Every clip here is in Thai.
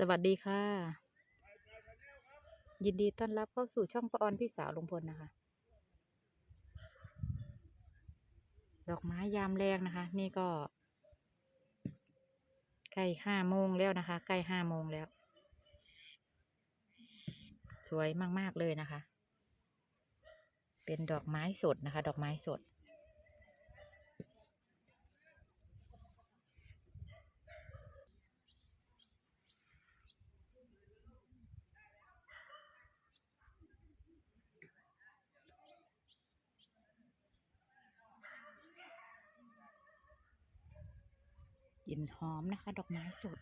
สวัสดีค่ะ ยินดีต้อนรับเข้าสู่ช่องปออนพี่สาวลุงพลนะคะ ดอกไม้ยามแรงนะคะ นี่ก็ใกล้ห้าโมงแล้วนะคะ ใกล้ห้าโมงแล้ว สวยมาก ๆ เลยนะคะ เป็นดอกไม้สดนะคะ ดอกไม้สด ลิ่นหอมนะคะ ดอกไม้สด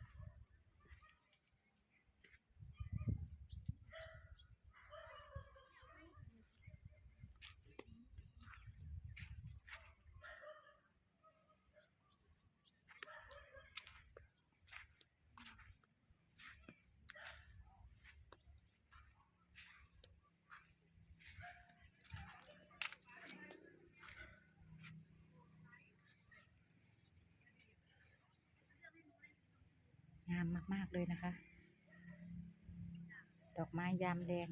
ามมากๆเลยนะคะ ดอกไม้ยามแดง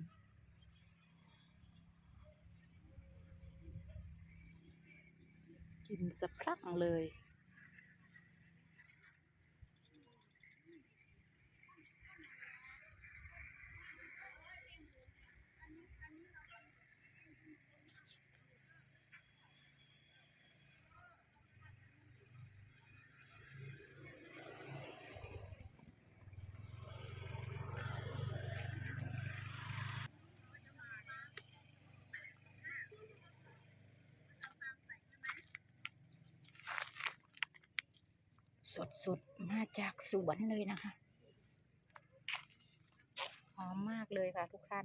กินสะพรั่งเลย สดๆมาจากสวนเลยนะคะ หอมมากเลยค่ะทุกท่าน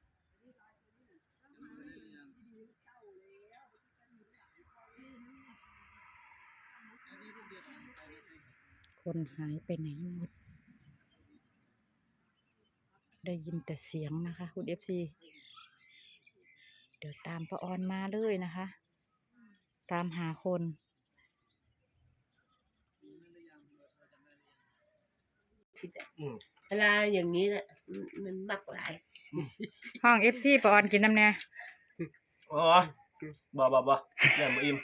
หายไปไหนหมด ได้ยินแต่เสียงนะคะคุณเอฟซีเดี๋ยวตามป้าออนมาเลยนะคะ ตามหาคนเวลาอย่างนี้แหละมันมันมักหลาย ห้องเอฟซีป้าออนกินน้ำแน่โอ้ยบ่บ่บ่อย่ามาอิ่ม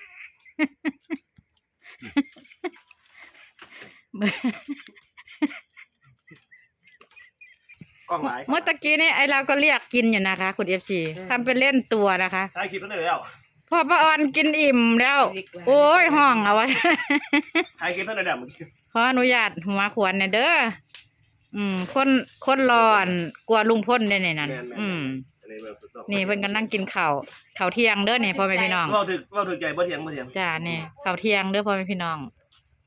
กล้องหลายเมื่อตะกี้นี่ไอเราก็เรียกกินอยู่นะคะ คุณเอฟซีทำเป็นเล่นตัวนะคะถ่ายคลิปตั้งแต่แล้วพอป้าออนกินอิ่มแล้ว โอ้ยห้องเอาวะถ่ายคลิปตั้งแต่แล้วเมื่อกี้ขออนุญาตหัวขวนเนี่ยเด้ออืมคนคนรอนกลัวลุงพ่นได้ในนั้น อืมอันนี้แบบสุดยอดนี่เพิ่นกำลังกินข้าวข้าวเที่ยงเด้อนี่พ่อแม่พี่น้องเราถึกเราถึกใจบ่เถียงบ่เถียงจ้านี่ข้าวเที่ยงเด้อพ่อแม่พี่น้อง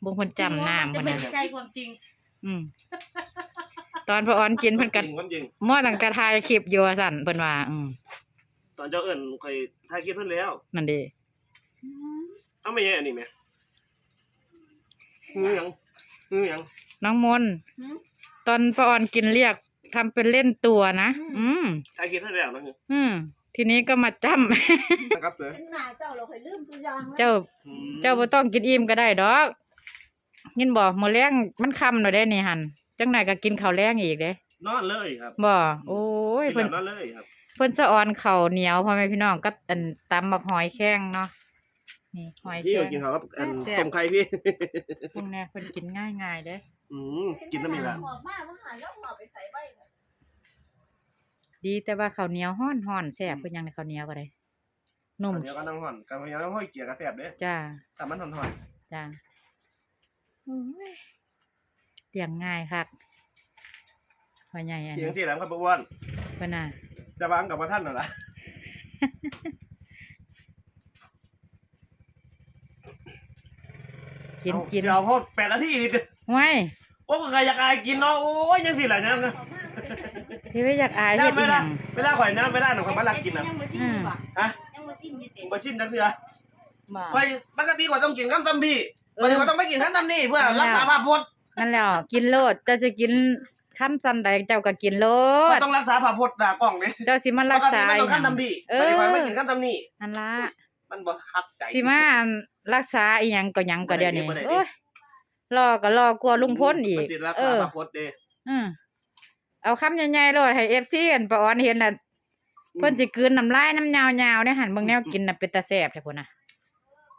บุงเพิ่นจำน้ำจะเพิ่นไม่น่ะใช่ความจริงอืม ตอนพ่อออนกินเพิ่นก็จริงความจริงมั่วตั้งแต่ถ่ายคลิปอยู่ว่าซั่นเพิ่นว่า อืมตอนเจ้าเอิ้นเคยถ่ายคลิปเพิ่นแล้ว นั่นเด้เอ้าไม่ใช่อันนี้แหมฮือหยังฮือหยังน้องมนต์ตอนพ่อออนกินเรียกทำเป็นเล่นตัวนะอืม ถ่ายคลิปตั้งแต่แล้วนะคืออืม ทีนี้ก็มาจ้ำนะครับเสือเป็นหน้าเจ้าเราเคยลืมตัวอย่างแล้วเจ้าอืมเจ้าบ่ต้องกินอิ่มก็ได้ดอก ยินบ่มื้อแรงมันค่ำแล้วได้นี่หั่นจังไหนก็กินข้าวแรงอีกเด้นอนเลยครับบ่โอ้ยกินเพิ่นแบบนอนเลยครับ เพิ่นสะออนข้าวเหนียวพ่อแม่พี่น้องกับอันตำบักหอยแข้งเนาะนี่หอยพี่แข้ก็ง กินข้าวกับอันแซ่บต้มไข่พี่ พวกเนี้ยเพิ่นกินง่ายๆเด้ อืมกินน้ำมีละหอมมากว่าหาแล้วหอมไปใส่ใบดีแต่ว่าข้าวเหนียวฮ้อนๆแซ่บเพิ่นยังได้ข้าวเหนียวก็ได้นุ่ม เดี๋ยวก็นั่งห่อนกันพยายามห้อยเกียร์กระแสบเด้อจ้าแต่มันห่อนห่อนจ้าโอ้ย เลี้ยงง่ายคักพ่อใหญ่อันเกียนี้งสี่แหลมครับอ้วนเพิ่นน่ะจะวางกับพระท่านหน่อยละกินกินเดี๋ยวพอดแปดนาทีนี่ไว้โอ้ก็ใครอยากอายกินเนาะโอ้ยยังสี่แหละนะ พี่ไม่อยากอายเวเฮ็ดอีหลายังเวลาข่อยนะเวลาหนูข่อยมาลักกินนะยังบ่ชิมดีกว่าฮะยังบ่ชิมดีเต็มมาชิมจังเถื่อบ่ข่อยปกติข่อยต้องกินข้ามตำพี่เออ วันนี้ข่อยต้องไม่กินข้ามตำนี่เพื่อรักษาภาพพจน์นั่นแหละกินโลดเจ้าจะกินคำซ้ำใดเจ้าก็กินโลข่อดยต้องรักษาภาพพจน์ด่ากล้องนี่เจ้าสิมารักษาปติมันอีต้องหข้ายัมงตำพี่เอวันนี้ข่อยอไม่กินข้ามตำนี่นั่นล่ะมันบ่คับใจสิมารักษาอีหยังก็หยังก็เดี๋ยวนี้บ่ได้ดิโอ้ยรอก็รอกลัวลุงพ้นอีมักนสิรักเอษาอภาพพจน์เด้อืมเอาคำใหญ่ๆโลดให้ FC กันปะออนเห็นน่ะเพิ่นสิกลืนน้ำลายน้ำยาวๆได้หันเบิ่งแนวกินน่ะเป็นตาแซ่บแท้พุ่นน่ะ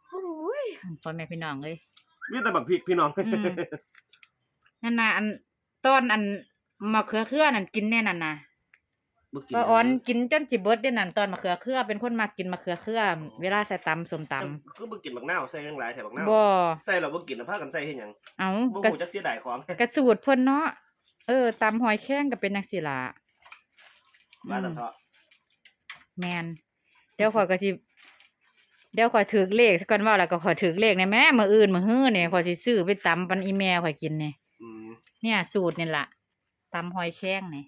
โอ้ยพ่อแม่พี่น้องเอ้ย มีแต่แบบพริกพี่น้อง อืม นั่นน่ะอันตอนอันมะเขือเครือนั่นกินแน่นั่นน่ะบ่กินป้าออนกินจนสิเบิดเด้นั่นตอนมะเขือเครือเป็นคนมักกินมะเขือเครือ เวลาใส่ตำส้มตำคือบ่กินบักนาวใส่ยังหลายแถบักนาวบ่ใส่แล้วบ่กินแล้วพากันใส่เฮ็ดหยังเอาบ่กระ ฮู้จักเสียดายของ กระสูตรเพิ่นเนาะ เออตำหอยแข้งก็เป็นจังซี่ล่ะว่าแต่เถาะแม่นเดี๋ยวข่อยก็สิ เดี๋ยวข่อยถือเลขซะก่อนว่าแล้วก็ข่อยถือเลขในแม่มื้ออื่นมื้อฮื้อนี่ข่อยสิซื้อไปตำปันอีแม่ข่อยกินนี่อืมเนี่ย สูตรนี่ล่ะตำหอยแข้งนี่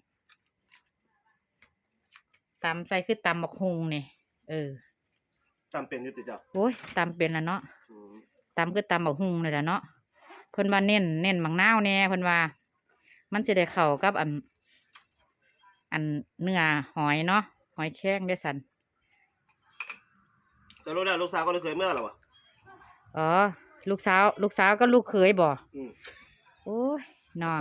ตำใส่คือตำบักฮุงนี่เออจำเป็นอยู่ติเจ้าโอ้ยตำเป็นละเนาะอืมตำคือตำบักฮุงเลยแหละเนาะเพิ่นว่าเน้นเน้นมังนาวแน่เพิ่นว่า มันสิได้เข้ากับอัน อันเนื้อหอยเนาะหอยแข้งได้สัน จะรู้แล้วลูกสาวก็เลยเคยเมื่อแล้ววะอ๋อ ลูกสาว ลูกสาวก็ลูกเขยบ่อืมโอ้ยเนาะ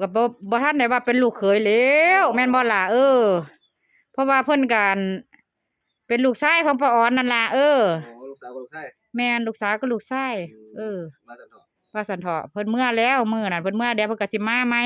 ก็บ่บ่ทันได้ว่าเป็นลูกเขยแล้วแม่นบ่ล่ะเออ เพราะว่าเพิ่นกันเป็นลูกชายของป้าออนนั่นล่ะเออโอ้ลูกสาวก็ลูกชายแม่นลูกสาวก็ลูกชายเออมาแต่เถาะว่าสันเถาะเพิ่นเมื่อแล้วมื้อนั้นเพิ่นเมื่อเดี๋ยวเพิ่นก็สิมาใหม่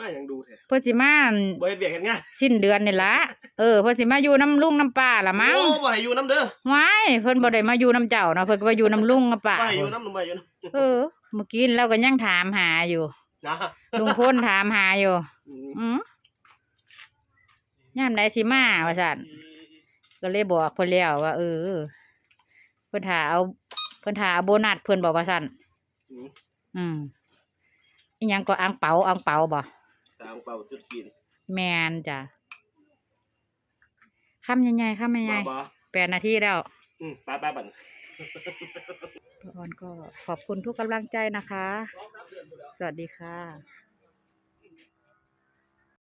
มายังดูแท้เพิ่นสิมาอั่นบ่เฮ็ดเวียกเฮ็ดงานสิ้นเดือนนี่ล่ะเออเพิ่นสิมาอยู่น้ำลุงน้ำป้าล่ะมั้งโอ้บ่ให้อยู่น้ำเด้อว้ายเพิ่นบ่ได้มาอยู่น้ำเจ้าเนาะเพิ่นก็มาอยู่น้ำลุงน้ำป้าบ่ให้อยู่น้ำบ่ให้อยู่น้ำเออ เมื่อกี้เราก็ยังถามหาอยู่นะลุงพลถามหาอยู่ อืมอืมยามใดสิมาว่าซั่นก็เลยบอกเพิ่นแล้วว่า เออ เพิ่นถาเอาเพิ่นถาเอาโบนัสเพิ่นบอกว่าซั่นอืมอืมอีหยังก็อังเปาอังเปาบ่ ตามเป่าจุดกินแมนจ้ะคำใหญ่ๆคำใหบ่ญ่บ่ๆแปดนาทีแล้ว อืมไปไปบัดป้าออนก็ขอบคุณทุกกำลังใจนะคะ สวัสดีค่ะ